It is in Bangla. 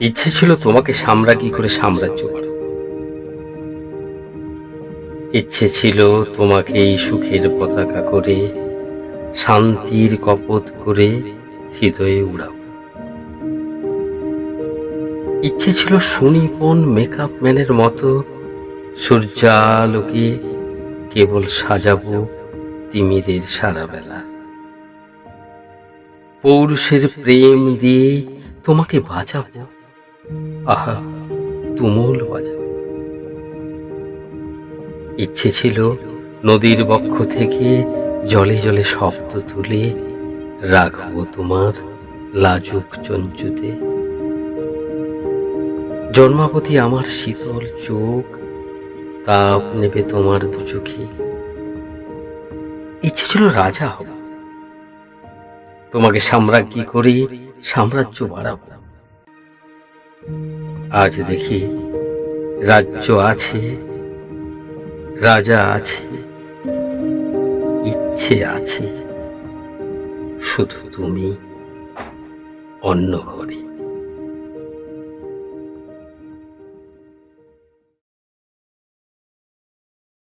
ইচ্ছে ছিল তোমাকে সাম্রাজ্ঞী করে সাম্রাজ্য বাড়াবো ইচ্ছে ছিল তোমাকে এই সুখের পতাকা করে, শান্তির কপত করে হৃদয়ে উড়াব ইচ্ছে ছিল সুনিপন মেকআপ ম্যানের মতো সূর্যালোকে কেবল সাজাবো তিমিরের সারা বেলা পৌরুষের প্রেম দিয়ে তোমাকে বাঁচাবো আহা, তুমুল বাজাবো ইচ্ছে ছিল নদীর বক্ষ থেকে জলে জলে শব্দ তুলে রাখব তোমার লাজুক চঞ্চুতে। জন্মাবতী আমার শীতল চোখ, তাপ নেবে তোমার দু চোখে। ইচ্ছে ছিল রাজা হব। তোমাকে সাম্রাজ্ঞী করে, সাম্রাজ্য বাড়াবো। আজ দেখি রাজ্য আছে রাজা আছে ইচ্ছে আছে। শুধু তুমি অন্য ঘরে।